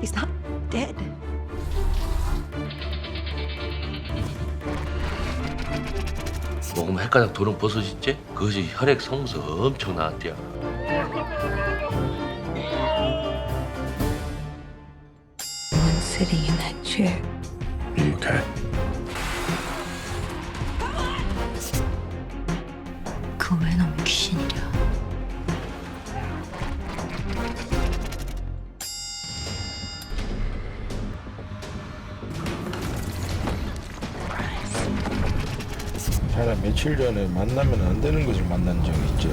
He's not dead. 먹으면 헷가닥 도는 버섯 있지? 그것이 혈액 성분서 엄청. One sitting in that chair. Okay. 사람 며칠 전에 만나면 안 되는 것을 만난 적이 있죠.